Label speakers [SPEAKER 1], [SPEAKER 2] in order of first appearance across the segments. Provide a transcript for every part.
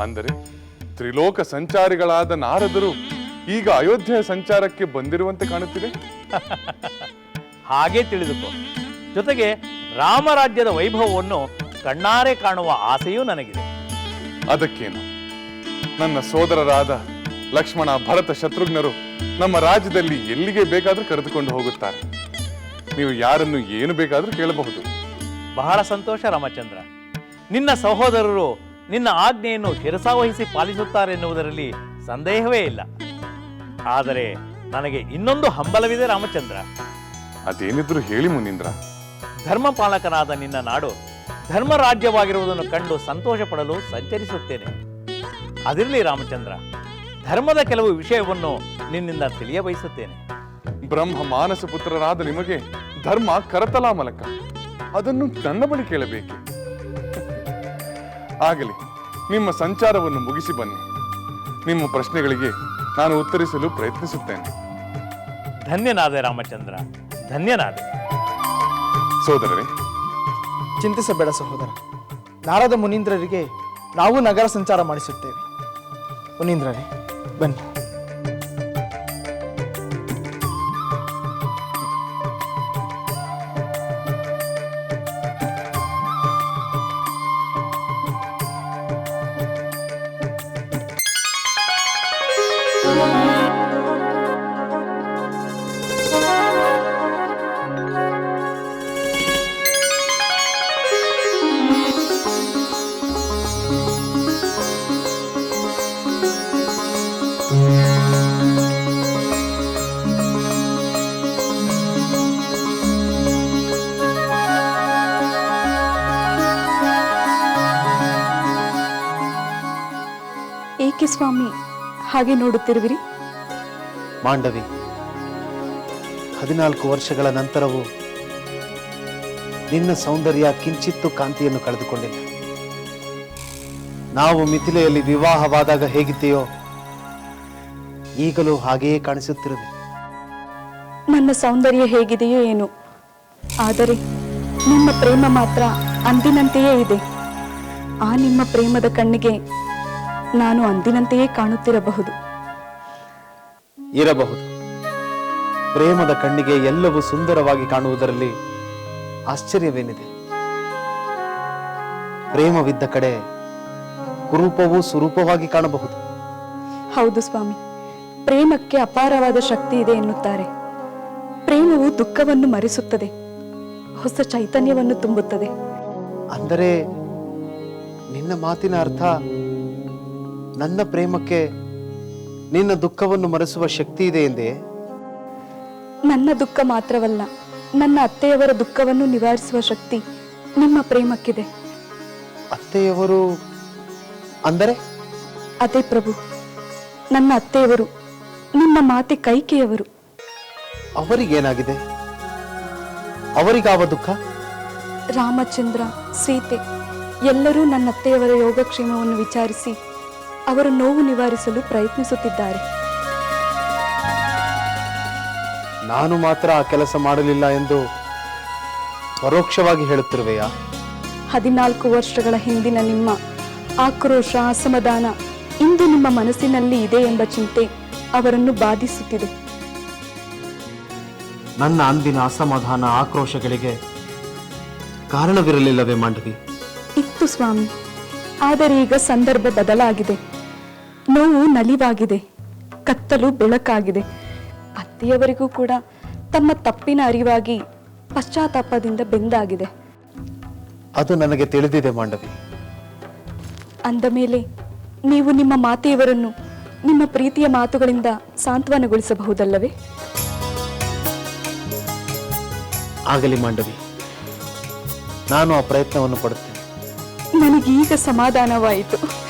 [SPEAKER 1] ಅಂದರೆ ತ್ರಿಲೋಕ ಸಂಚಾರಿಗಳಾದ ನಾರದರು ಈಗ ಅಯೋಧ್ಯೆಯ ಸಂಚಾರಕ್ಕೆ ಬಂದಿರುವಂತೆ ಕಾಣುತ್ತಿದೆ?
[SPEAKER 2] ಹಾಗೆ ತಿಳಿದುಕೋ. ಜೊತೆಗೆ ರಾಮರಾಜ್ಯದ ವೈಭವವನ್ನು ಕಣ್ಣಾರೆ ಕಾಣುವ ಆಸೆಯೂ ನನಗಿದೆ.
[SPEAKER 1] ಅದಕ್ಕೇನು? ನನ್ನ ಸೋದರರಾದ ಲಕ್ಷ್ಮಣ ಭರತ ಶತ್ರುಘ್ನರು ನಮ್ಮ ರಾಜ್ಯದಲ್ಲಿ ಎಲ್ಲಿಗೆ ಬೇಕಾದರೂ ಕರೆದುಕೊಂಡು ಹೋಗುತ್ತಾರೆ. ನೀವು ಯಾರನ್ನು ಏನು ಬೇಕಾದರೂ ಕೇಳಬಹುದು.
[SPEAKER 2] ಬಹಳ ಸಂತೋಷ ರಾಮಚಂದ್ರ. ನಿನ್ನ ಸಹೋದರರು ನಿನ್ನ ಆಜ್ಞೆಯನ್ನು ಶಿರಸಾವಹಿಸಿ ಪಾಲಿಸುತ್ತಾರೆನ್ನುವುದರಲ್ಲಿ ಸಂದೇಹವೇ ಇಲ್ಲ. ಆದರೆ ನನಗೆ ಇನ್ನೊಂದು ಹಂಬಲವಿದೆ ರಾಮಚಂದ್ರ.
[SPEAKER 1] ಅದೇನಿದ್ರು ಹೇಳಿ ಮುನೀಂದ್ರ.
[SPEAKER 2] ಧರ್ಮಪಾಲಕನಾದ ನಿನ್ನ ನಾಡು ಧರ್ಮರಾಜ್ಯವಾಗಿರುವುದನ್ನು ಕಂಡು ಸಂತೋಷ ಪಡಲು ಸಂಚರಿಸುತ್ತೇನೆ. ಅದಿರಲಿ ರಾಮಚಂದ್ರ ಧರ್ಮದ ಕೆಲವು ವಿಷಯವನ್ನು ನಿನ್ನಿಂದ ತಿಳಿಯ ಬಯಸುತ್ತೇನೆ
[SPEAKER 1] ಬ್ರಹ್ಮ ಮಾನಸ ಪುತ್ರರಾದ ನಿಮಗೆ ಧರ್ಮ ಕರತಲಾ ಮಲಕ ಅದನ್ನು ನನ್ನ ಬಳಿ ಕೇಳಬೇಕೆ? ಆಗಲಿ. ನಿಮ್ಮ ಸಂಚಾರವನ್ನು ಮುಗಿಸಿ ಬನ್ನಿ. ನಿಮ್ಮ ಪ್ರಶ್ನೆಗಳಿಗೆ ನಾನು ಉತ್ತರಿಸಲು ಪ್ರಯತ್ನಿಸುತ್ತೇನೆ.
[SPEAKER 2] ಧನ್ಯನಾದೆ ರಾಮಚಂದ್ರ. ಧನ್ಯನಾದೆ.
[SPEAKER 1] ಸೋದರರೇ.
[SPEAKER 3] ಚಿಂತಿಸಬೇಡ ಸಹೋದರ. ನಾರದ ಮುನೀಂದ್ರರಿಗೆ ನಾವು ನಗರ ಸಂಚಾರ ಮಾಡಿಸುತ್ತೇವೆ. ಮುನೀಂದ್ರರೇ ಬನ್ನಿ.
[SPEAKER 4] ಏಕೆ ಸ್ವಾಮಿ ಹಾಗೆ ನೋಡುತ್ತಿರುವಿರಿ?
[SPEAKER 5] ಮಾಂಡವಿ ಹದಿನಾಲ್ಕು ವರ್ಷಗಳ ನಂತರವೂ ನಿನ್ನ ಸೌಂದರ್ಯ ಕಿಂಚಿತ್ತು ಕಾಂತಿಯನ್ನು ಕಳೆದುಕೊಂಡಿಲ್ಲ. ನಾವು ಮಿಥಿಲೆಯಲ್ಲಿ ವಿವಾಹವಾದಾಗ ಹೇಗಿದ್ದೀಯೋ ಈಗಲೂ ಹಾಗೆಯೇ ಕಾಣಿಸುತ್ತಿರುವೆ.
[SPEAKER 4] ನನ್ನ ಸೌಂದರ್ಯ ಹೇಗಿದೆಯೋ ಏನು ಆದರೆ ನಿಮ್ಮ ಪ್ರೇಮ ಮಾತ್ರ ಅಂದಿನಂತೆಯೇ ಇದೆ. ಆ ನಿಮ್ಮ ಪ್ರೇಮದ ಕಣ್ಣಿಗೆ ನಾನು ಅಂದಿನಂತೆಯೇ ಕಾಣುತ್ತಿರಬಹುದು.
[SPEAKER 5] ಇರಬಹುದು. ಪ್ರೇಮದ ಕಣ್ಣಿಗೆ ಎಲ್ಲವೂ ಸುಂದರವಾಗಿ ಕಾಣುವುದರಲ್ಲಿ ಆಶ್ಚರ್ಯವೇನಿದೆ. ಪ್ರೇಮವಿದ್ದ ಕಡೆ ಕುರೂಪವೂ ಸುರೂಪವಾಗಿ ಕಾಣಬಹುದು.
[SPEAKER 4] ಹೌದು ಸ್ವಾಮಿ ಪ್ರೇಮಕ್ಕೆ ಅಪಾರವಾದ ಶಕ್ತಿ ಇದೆ ಎನ್ನುತ್ತಾರೆ. ಪ್ರೇಮವು ದುಃಖವನ್ನು ಮರೆಸುತ್ತದೆ ಹೊಸ ಚೈತನ್ಯವನ್ನು ತುಂಬುತ್ತದೆ.
[SPEAKER 5] ಅಂದರೆ ನಿನ್ನ ಮಾತಿನ ಅರ್ಥ ನನ್ನ ಪ್ರೇಮಕ್ಕೆ ನಿನ್ನ ದುಃಖವನ್ನು ಮರೆಸುವ ಶಕ್ತಿ ಇದೆ ಎಂದೇ?
[SPEAKER 4] ನನ್ನ ದುಃಖ ಮಾತ್ರವಲ್ಲ ನನ್ನ ಅತ್ತೆಯವರ ದುಃಖವನ್ನು ನಿವಾರಿಸುವ ಶಕ್ತಿ ನಿಮ್ಮ ಪ್ರೇಮಕ್ಕಿದೆ.
[SPEAKER 5] ಅತ್ತೆಯವರು ಅಂದರೆ?
[SPEAKER 4] ಅದೇ ಪ್ರಭು ನನ್ನ ಅತ್ತೆಯವರು ನಿಮ್ಮ ಮಾತೆ ಕೈಕೆಯವರು.
[SPEAKER 5] ಅವರಿಗೇನಾಗಿದೆ? ಅವರಿಗಾವ ದುಃಖ?
[SPEAKER 4] ರಾಮಚಂದ್ರ ಸೀತೆ ಎಲ್ಲರೂ ನನ್ನ ಅತ್ತೆಯವರ ಯೋಗಕ್ಷೇಮವನ್ನು ವಿಚಾರಿಸಿ ಅವರ ನೋವು ನಿವಾರಿಸಲು ಪ್ರಯತ್ನಿಸುತ್ತಿದ್ದಾರೆ.
[SPEAKER 5] ನಾನು ಮಾತ್ರ ಆ ಕೆಲಸ ಮಾಡಲಿಲ್ಲ ಎಂದು ಪರೋಕ್ಷವಾಗಿ ಹೇಳುತ್ತಿರುವೆಯಾ?
[SPEAKER 4] ಹದಿನಾಲ್ಕು ವರ್ಷಗಳ ಹಿಂದಿನ ನಿಮ್ಮ ಆಕ್ರೋಶ ಅಸಮಾಧಾನ ಇಂದು ನಿಮ್ಮ ಮನಸ್ಸಿನಲ್ಲಿ ಇದೆ ಎಂಬ ಚಿಂತೆ ಅವರನ್ನು ಬಾಧಿಸುತ್ತಿದೆ.
[SPEAKER 5] ನನ್ನ ಅಂದಿನ ಅಸಮಾಧಾನ ಆಕ್ರೋಶಗಳಿಗೆ ಕಾರಣವಿರಲಿಲ್ಲವೇ ಮಾಂಡವಿ?
[SPEAKER 4] ಇತ್ತು ಸ್ವಾಮಿ ಆದರೆ ಈಗ ಸಂದರ್ಭ ಬದಲಾಗಿದೆ. ನೋವು ನಲಿವಾಗಿದೆ ಕತ್ತಲು ಬೆಳಕಾಗಿದೆ. ಅತ್ತೆಯವರಿಗೂ ಕೂಡ ತಮ್ಮ ತಪ್ಪಿನ ಅರಿವಾಗಿ ಪಶ್ಚಾತ್ತಾಪದಿಂದ ಬೆಂದಾಗಿದೆ.
[SPEAKER 5] ಅದು ನನಗೆ ತಿಳಿದಿದೆ ಮಾಂಡವಿ.
[SPEAKER 4] ಅಂದ ಮೇಲೆ ನೀವು ನಿಮ್ಮ ಮಾತೆಯವರನ್ನು ನಿಮ್ಮ ಪ್ರೀತಿಯ ಮಾತುಗಳಿಂದ ಸಾಂತ್ವನಗೊಳಿಸಬಹುದಲ್ಲವೇ?
[SPEAKER 5] ಆಗಲಿ ಮಾಂಡವಿ. ನಾನು ಆ ಪ್ರಯತ್ನವನ್ನು ಪಡುತ್ತೇನೆ.
[SPEAKER 4] ನನಗೀಗ ಸಮಾಧಾನವಾಯಿತು.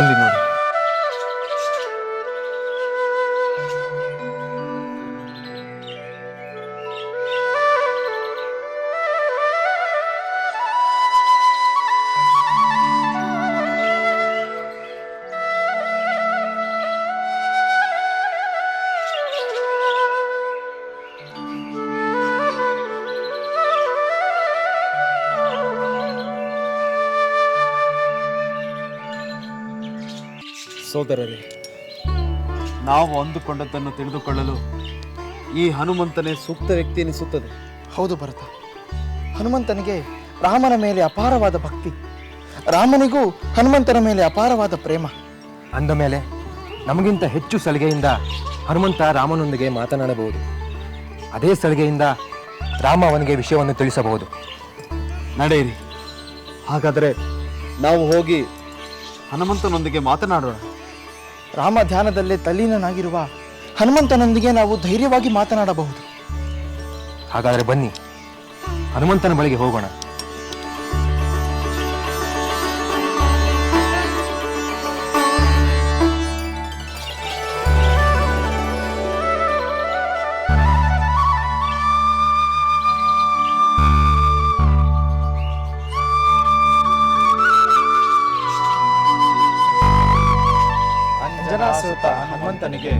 [SPEAKER 5] ಅಲ್ಲಿ ನೋಡಿ ಸೋದರರೇ ನಾವು ಅಂದುಕೊಂಡದ್ದನ್ನು ತಿಳಿದುಕೊಳ್ಳಲು ಈ ಹನುಮಂತನೇ ಸೂಕ್ತ ವ್ಯಕ್ತಿ ಎನಿಸುತ್ತದೆ.
[SPEAKER 3] ಹೌದು ಭರತ. ಹನುಮಂತನಿಗೆ ರಾಮನ ಮೇಲೆ ಅಪಾರವಾದ ಭಕ್ತಿ. ರಾಮನಿಗೂ ಹನುಮಂತನ ಮೇಲೆ ಅಪಾರವಾದ ಪ್ರೇಮ.
[SPEAKER 6] ಅಂದ ಮೇಲೆ ನಮಗಿಂತ ಹೆಚ್ಚು ಸಲಿಗೆಯಿಂದ ಹನುಮಂತ ರಾಮನೊಂದಿಗೆ ಮಾತನಾಡಬಹುದು. ಅದೇ ಸಲಿಗೆಯಿಂದ ರಾಮ ಅವನಿಗೆ ವಿಷಯವನ್ನು ತಿಳಿಸಬಹುದು.
[SPEAKER 5] ನಡೆಯಿರಿ. ಹಾಗಾದರೆ ನಾವು ಹೋಗಿ ಹನುಮಂತನೊಂದಿಗೆ ಮಾತನಾಡೋಣ.
[SPEAKER 3] ರಾಮ ಧ್ಯಾನದಲ್ಲೇ ತಲ್ಲೀನನಾಗಿರುವ ಹನುಮಂತನೊಂದಿಗೆ ನಾವು ಧೈರ್ಯವಾಗಿ ಮಾತನಾಡಬಹುದು.
[SPEAKER 6] ಹಾಗಾದರೆ ಬನ್ನಿ ಹನುಮಂತನ ಬಳಿಗೆ ಹೋಗೋಣ.
[SPEAKER 3] ಹನುಮಂತನಿಗೆ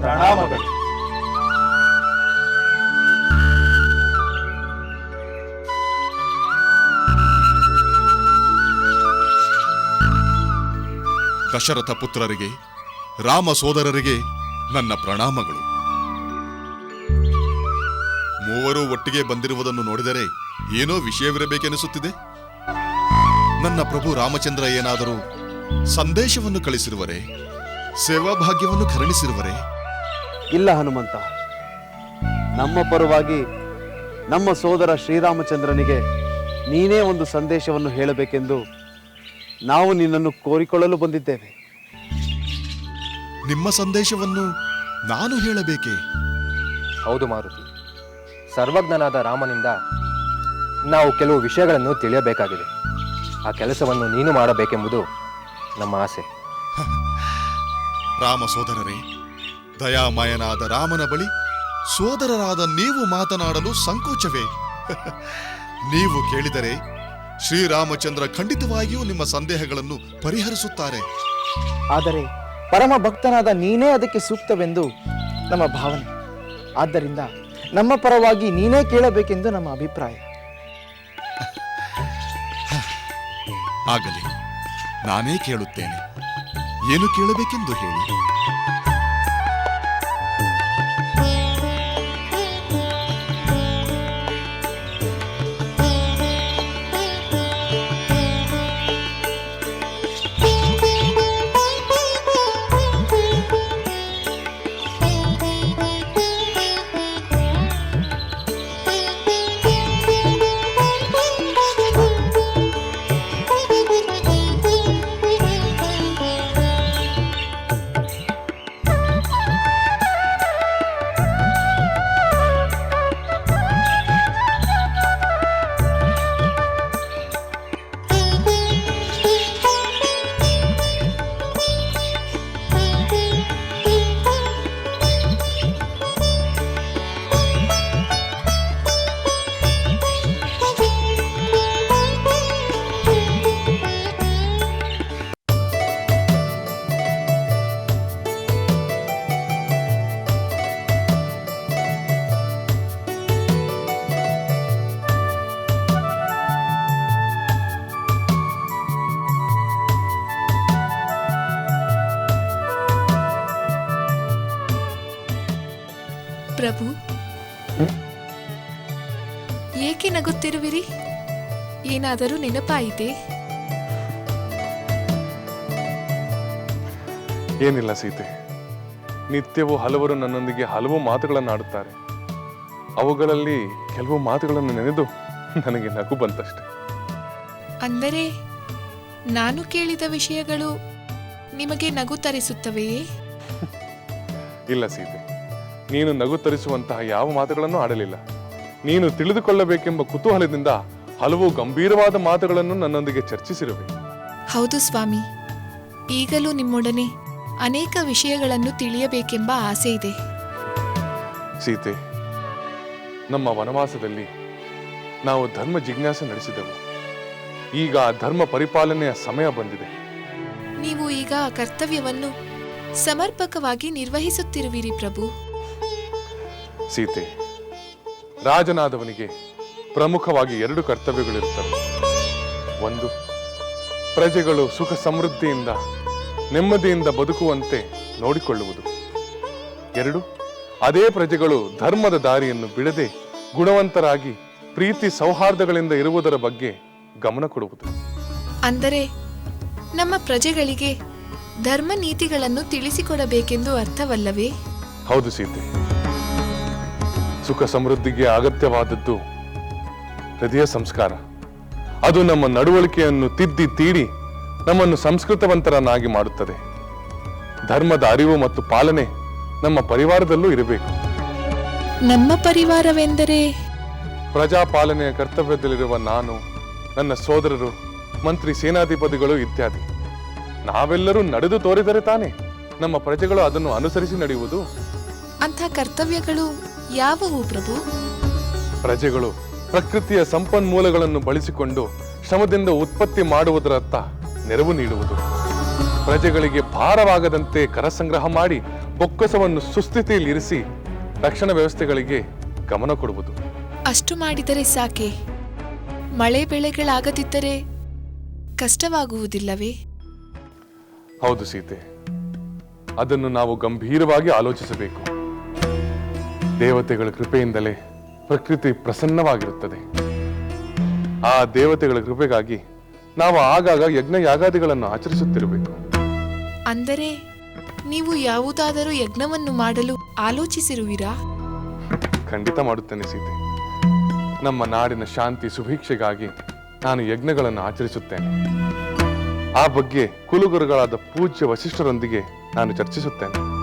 [SPEAKER 3] ಪ್ರಣಾಮಗಳು.
[SPEAKER 7] ದಶರಥ ಪುತ್ರರಿಗೆ, ರಾಮ ಸೋದರರಿಗೆ ನನ್ನ ಪ್ರಣಾಮಗಳು. ಮೂವರು ಒಟ್ಟಿಗೆ ಬಂದಿರುವುದನ್ನು ನೋಡಿದರೆ ಏನೋ ವಿಷಯವಿರಬೇಕೆನಿಸುತ್ತಿದೆ. ನನ್ನ ಪ್ರಭು ರಾಮಚಂದ್ರ ಏನಾದರೂ ಸಂದೇಶವನ್ನು ಕಳಿಸಿರುವರೆ ಸೇವಾಭಾಗ್ಯವನ್ನು ಕರುಣಿಸಿರುವರೆ.
[SPEAKER 5] ಇಲ್ಲ ಹನುಮಂತ. ನಮ್ಮ ಪರವಾಗಿ ನಮ್ಮ ಸೋದರ ಶ್ರೀರಾಮಚಂದ್ರನಿಗೆ ನೀನೇ ಒಂದು ಸಂದೇಶವನ್ನು ಹೇಳಬೇಕೆಂದು ನಾವು ನಿನ್ನನ್ನು ಕೋರಿಕೊಳ್ಳಲು ಬಂದಿದ್ದೇವೆ.
[SPEAKER 7] ನಿಮ್ಮ ಸಂದೇಶವನ್ನು ನಾನು ಹೇಳಬೇಕೇ?
[SPEAKER 6] ಹೌದು ಮಾರುತಿ. ಸರ್ವಜ್ಞನಾದ ರಾಮನಿಂದ ನಾವು ಕೆಲವು ವಿಷಯಗಳನ್ನು ತಿಳಿಯಬೇಕಾಗಿದೆ. ಆ ಕೆಲಸವನ್ನು ನೀನು ಮಾಡಬೇಕೆಂಬುದು ನಮ್ಮ ಆಸೆ.
[SPEAKER 7] ರಾಮ ಸೋದರರೇ ದಯಾಮಯನಾದ ರಾಮನ ಬಳಿ ಸೋದರರಾದ ನೀವು ಮಾತನಾಡಲು ಸಂಕೋಚವೇ? ನೀವು ಕೇಳಿದರೆ ಶ್ರೀರಾಮಚಂದ್ರ ಖಂಡಿತವಾಗಿಯೂ ನಿಮ್ಮ ಸಂದೇಹಗಳನ್ನು ಪರಿಹರಿಸುತ್ತಾರೆ.
[SPEAKER 3] ಆದರೆ ಪರಮ ಭಕ್ತನಾದ ನೀನೇ ಅದಕ್ಕೆ ಸೂಕ್ತವೆಂದು ನಮ್ಮ ಭಾವನೆ. ಆದ್ದರಿಂದ ನಮ್ಮ ಪರವಾಗಿ ನೀನೇ ಕೇಳಬೇಕೆಂದು ನಮ್ಮ ಅಭಿಪ್ರಾಯ.
[SPEAKER 7] ಆಗಲಿ ನಾನೇ ಕೇಳುತ್ತೇನೆ. ಏನು ಕೇಳಬೇಕೆಂದು ಹೇಳಿ.
[SPEAKER 8] ಏನಾದರೂ ನೆನಪಾಯಿತೆ?
[SPEAKER 1] ಏನಿಲ್ಲ ಸೀತೆ. ನಿತ್ಯವೂ ಹಲವರು ನನ್ನೊಂದಿಗೆ ಹಲವು ಮಾತುಗಳನ್ನು ಆಡುತ್ತಾರೆ. ಅವುಗಳಲ್ಲಿ ಕೆಲವು ಮಾತುಗಳನ್ನು ನೆನೆದು ನನಗೆ ನಗು ಬಂತಷ್ಟೆ.
[SPEAKER 8] ಅಂದರೆ ನಾನು ಕೇಳಿದ ವಿಷಯಗಳು ನಿಮಗೆ ನಗು ತರಿಸುತ್ತವೆಯೇ?
[SPEAKER 1] ಇಲ್ಲ ಸೀತೆ. ನೀನು ನಗು ತರಿಸುವಂತಹ ಯಾವ ಮಾತುಗಳನ್ನು ಆಡಲಿಲ್ಲ. ನೀನು ತಿಳಿದುಕೊಳ್ಳಬೇಕೆಂಬ ಕುತೂಹಲದಿಂದ ಹಲವು ಗಂಭೀರವಾದ ಮಾತುಗಳನ್ನು ನನ್ನೊಂದಿಗೆ ಚರ್ಚಿಸಿರುವೆ.
[SPEAKER 8] ಹೌದು ಸ್ವಾಮಿ. ಈಗಲೂ ನಿಮ್ಮೊಡನೆ ಅನೇಕ ವಿಷಯಗಳನ್ನು ತಿಳಿಯಬೇಕೆಂಬ ಆಸೆ ಇದೆ.
[SPEAKER 1] ಸೀತೆ ನಮ್ಮ ವನವಾಸದಲ್ಲಿ ನಾವು ಧರ್ಮ ಜಿಜ್ಞಾಸೆ ನಡೆಸಿದೆವು. ಈಗ ಧರ್ಮ ಪರಿಪಾಲನೆಯ ಸಮಯ ಬಂದಿದೆ.
[SPEAKER 8] ನೀವು ಈಗ ಆ ಕರ್ತವ್ಯವನ್ನು ಸಮರ್ಪಕವಾಗಿ ನಿರ್ವಹಿಸುತ್ತಿರುವಿರಿ ಪ್ರಭು.
[SPEAKER 1] ಸೀತೆ ರಾಜನಾದವನಿಗೆ ಪ್ರಮುಖವಾಗಿ ಎರಡು ಕರ್ತವ್ಯಗಳಿರುತ್ತವೆ ಒಂದು ಪ್ರಜೆಗಳು ಸುಖ ಸಮೃದ್ಧಿಯಿಂದ ನೆಮ್ಮದಿಯಿಂದ ಬದುಕುವಂತೆ ನೋಡಿಕೊಳ್ಳುವುದು. ಎರಡು ಅದೇ ಪ್ರಜೆಗಳು ಧರ್ಮದ ದಾರಿಯನ್ನು ಬಿಡದೆ ಗುಣವಂತರಾಗಿ ಪ್ರೀತಿ ಸೌಹಾರ್ದಗಳಿಂದ ಇರುವುದರ ಬಗ್ಗೆ ಗಮನ ಕೊಡುವುದು.
[SPEAKER 8] ಅಂದರೆ ನಮ್ಮ ಪ್ರಜೆಗಳಿಗೆ ಧರ್ಮ ನೀತಿಗಳನ್ನು ತಿಳಿಸಿಕೊಡಬೇಕೆಂದು ಅರ್ಥವಲ್ಲವೇ?
[SPEAKER 1] ಹೌದು ಸೀತೆ. ಸುಖ ಸಮೃದ್ಧಿಗೆ ಅಗತ್ಯವಾದದ್ದು ಹೃದಯ ಸಂಸ್ಕಾರ. ಅದು ನಮ್ಮ ನಡವಳಿಕೆಯನ್ನು ತಿದ್ದಿ ತೀಡಿ ನಮ್ಮನ್ನು ಸಂಸ್ಕೃತವಂತರನ್ನಾಗಿ ಮಾಡುತ್ತದೆ. ಧರ್ಮದ ಅರಿವು ಮತ್ತು ಪಾಲನೆ ನಮ್ಮ ಪರಿವಾರದಲ್ಲೂ ಇರಬೇಕು.
[SPEAKER 8] ನಮ್ಮ ಪರಿವಾರವೆಂದರೆ?
[SPEAKER 1] ಪ್ರಜಾಪಾಲನೆಯ ಕರ್ತವ್ಯದಲ್ಲಿರುವ ನಾನು ನನ್ನ ಸೋದರರು ಮಂತ್ರಿ ಸೇನಾಧಿಪತಿಗಳು ಇತ್ಯಾದಿ. ನಾವೆಲ್ಲರೂ ನಡೆದು ತೋರಿದರೆ ತಾನೇ ನಮ್ಮ ಪ್ರಜೆಗಳು ಅದನ್ನು ಅನುಸರಿಸಿ ನಡೆಯುವುದು?
[SPEAKER 8] ಅಂಥ ಕರ್ತವ್ಯಗಳು ಯಾವುವು ಪ್ರಭು?
[SPEAKER 1] ಪ್ರಜೆಗಳು ಪ್ರಕೃತಿಯ ಸಂಪನ್ಮೂಲಗಳನ್ನು ಬಳಸಿಕೊಂಡು ಶ್ರಮದಿಂದ ಉತ್ಪತ್ತಿ ಮಾಡುವುದರತ್ತ ನೆರವು ನೀಡುವುದು. ಪ್ರಜೆಗಳಿಗೆ ಭಾರವಾಗದಂತೆ ಕರ ಸಂಗ್ರಹ ಮಾಡಿ ಬೊಕ್ಕಸವನ್ನು ಸುಸ್ಥಿತಿಯಲ್ಲಿ ಇರಿಸಿ ರಕ್ಷಣಾ ವ್ಯವಸ್ಥೆಗಳಿಗೆ ಗಮನ ಕೊಡುವುದು.
[SPEAKER 8] ಅಷ್ಟು ಮಾಡಿದರೆ ಸಾಕೆ? ಮಳೆ ಬೆಳೆಗಳಾಗದಿದ್ದರೆ ಕಷ್ಟವಾಗುವುದಿಲ್ಲವೇ?
[SPEAKER 1] ಹೌದು ಸೀತೆ. ಅದನ್ನು ನಾವು ಗಂಭೀರವಾಗಿ ಆಲೋಚಿಸಬೇಕು. ದೇವತೆಗಳ ಕೃಪೆಯಿಂದಲೇ ಪ್ರಕೃತಿ ಪ್ರಸನ್ನವಾಗಿರುತ್ತದೆ. ಆ ದೇವತೆಗಳ ಕೃಪೆಗಾಗಿ ನಾವು ಆಗಾಗ ಯಜ್ಞ ಯಾಗಾದಿಗಳನ್ನು ಆಚರಿಸುತ್ತಿರಬೇಕು.
[SPEAKER 8] ಅಂದರೆ ನೀವು ಯಾವುದಾದರೂ ಯಜ್ಞವನ್ನು ಮಾಡಲು ಆಲೋಚಿಸಿರುವಿರಾ?
[SPEAKER 1] ಖಂಡಿತ ಮಾಡುತ್ತೇನೆ ಸೀತೆ. ನಮ್ಮ ನಾಡಿನ ಶಾಂತಿ ಸುಭೀಕ್ಷೆಗಾಗಿ ನಾನು ಯಜ್ಞಗಳನ್ನು ಆಚರಿಸುತ್ತೇನೆ. ಆ ಬಗ್ಗೆ ಕುಲುಗುರುಗಳಾದ ಪೂಜ್ಯ ವಸಿಷ್ಠರೊಂದಿಗೆ ನಾನು ಚರ್ಚಿಸುತ್ತೇನೆ.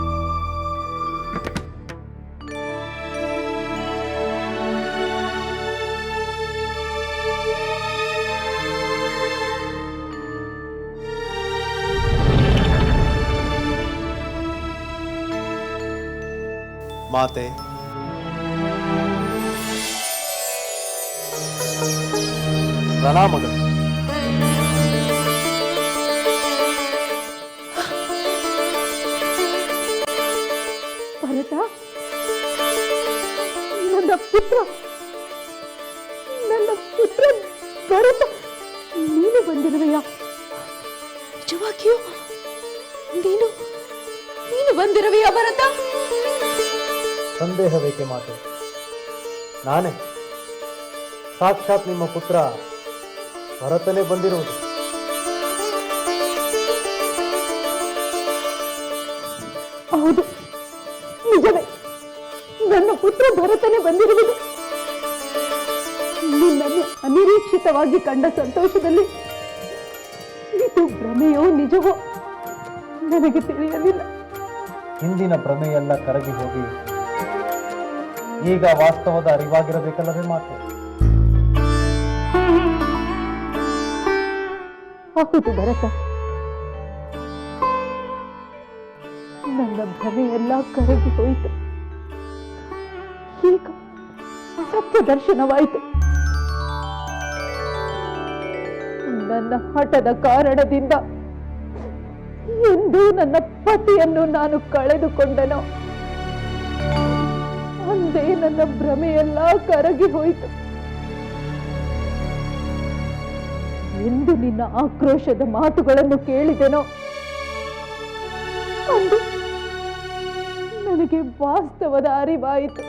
[SPEAKER 9] ಮಾತೆ. ಪ್ರಣಾಮಗಳು
[SPEAKER 10] ಭರತ, ನನ್ನ ಪುತ್ರ ನನ್ನ ಪುತ್ರ ಭರತ, ನೀನು ಬಂದಿರುವೆಯ? ನಿಜವಾಗಿಯೂ, ನೀನು ನೀನು ಬಂದಿರುವೆಯ ಭರತ?
[SPEAKER 9] ಸಂದೇಹ ಬೇಕೆ ಮಾತು? ನಾನೇ. ಸಾಕ್ಷಾತ್ ನಿಮ್ಮ ಪುತ್ರ ಭರತನೇ ಬಂದಿರುವುದು.
[SPEAKER 10] ಹೌದು. ನಿಜವೇ. ನನ್ನ ಪುತ್ರ ಭರತನೇ ಬಂದಿರುವುದು. ನಿನ್ನನ್ನು ಅನಿರೀಕ್ಷಿತವಾಗಿ ಕಂಡ ಸಂತೋಷದಲ್ಲಿ ಇದು ಭ್ರಮೆಯೋ ನಿಜವೋ? ನನಗೆ ತಿಳಿಯಲಿಲ್ಲ.
[SPEAKER 9] ಹಿಂದಿನ ಭ್ರಮೆಯೆಲ್ಲ ಕರಗಿ ಹೋಗಿ ಈಗ ವಾಸ್ತವದ ಅರಿವಾಗಿರಬೇಕಲ್ಲವೇ ಮಾತು?
[SPEAKER 10] ಹೌದು ಭರತ. ನನ್ನ ಭ್ರಮೆಯೆಲ್ಲ ಕರಗಿ ಹೋಯಿತು. ಈಗ ಸತ್ಯ ದರ್ಶನವಾಯಿತು. ನನ್ನ ಹಠದ ಕಾರಣದಿಂದ ಎಂದೂ ನನ್ನ ಪತಿಯನ್ನು ನಾನು ಕಳೆದುಕೊಂಡನೋ? ಅಂದೇ ನನ್ನ ಭ್ರಮೆಯೆಲ್ಲ ಕರಗಿ ಹೋಯಿತು. ಎಂದು ನಿನ್ನ ಆಕ್ರೋಶದ ಮಾತುಗಳನ್ನು ಕೇಳಿದೆನೋ? ಅಂದು ನನಗೆ ವಾಸ್ತವದ ಅರಿವಾಯಿತು.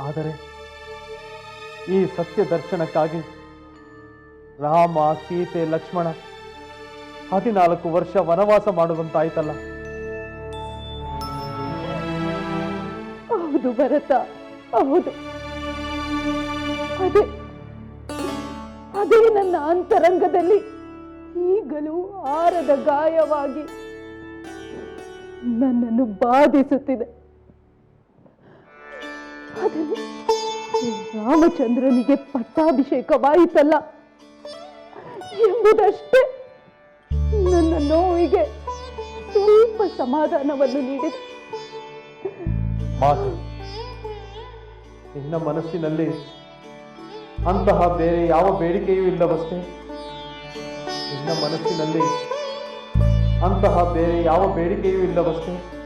[SPEAKER 9] ಆದರೆ ಈ ಸತ್ಯ ದರ್ಶನಕ್ಕಾಗಿ ರಾಮ, ಸೀತೆ, ಲಕ್ಷ್ಮಣ ಹದಿನಾಲ್ಕು ವರ್ಷ ವನವಾಸ ಮಾಡುವಂತಾಯ್ತಲ್ಲ.
[SPEAKER 10] ಹೌದು ಭರತ, ಹೌದು. ಅದೇ ಅದೇ ನನ್ನ ಅಂತರಂಗದಲ್ಲಿ ಈಗಲೂ ಆರದ ಗಾಯವಾಗಿ ನನ್ನನ್ನು ಬಾಧಿಸುತ್ತಿದೆ. ರಾಮಚಂದ್ರನಿಗೆ ಪಟ್ಟಾಭಿಷೇಕವಾಯಿತಲ್ಲ ಎಂಬ ಎಂಬುದಷ್ಟೇ ನನ್ನ ನೋವಿಗೆ ಸ್ವಲ್ಪ ಸಮಾಧಾನವನ್ನು ನೀಡಿದೆ.
[SPEAKER 9] ನಿನ್ನ ಮನಸ್ಸಿನಲ್ಲಿ ಅಂತಹ ಬೇರೆ ಯಾವ ಬೇಡಿಕೆಯೂ ಇಲ್ಲವಷ್ಟೇ? ನಿನ್ನ ಮನಸ್ಸಿನಲ್ಲಿ ಅಂತಹ ಬೇರೆ ಯಾವ ಬೇಡಿಕೆಯೂ ಇಲ್ಲವಷ್ಟೇ?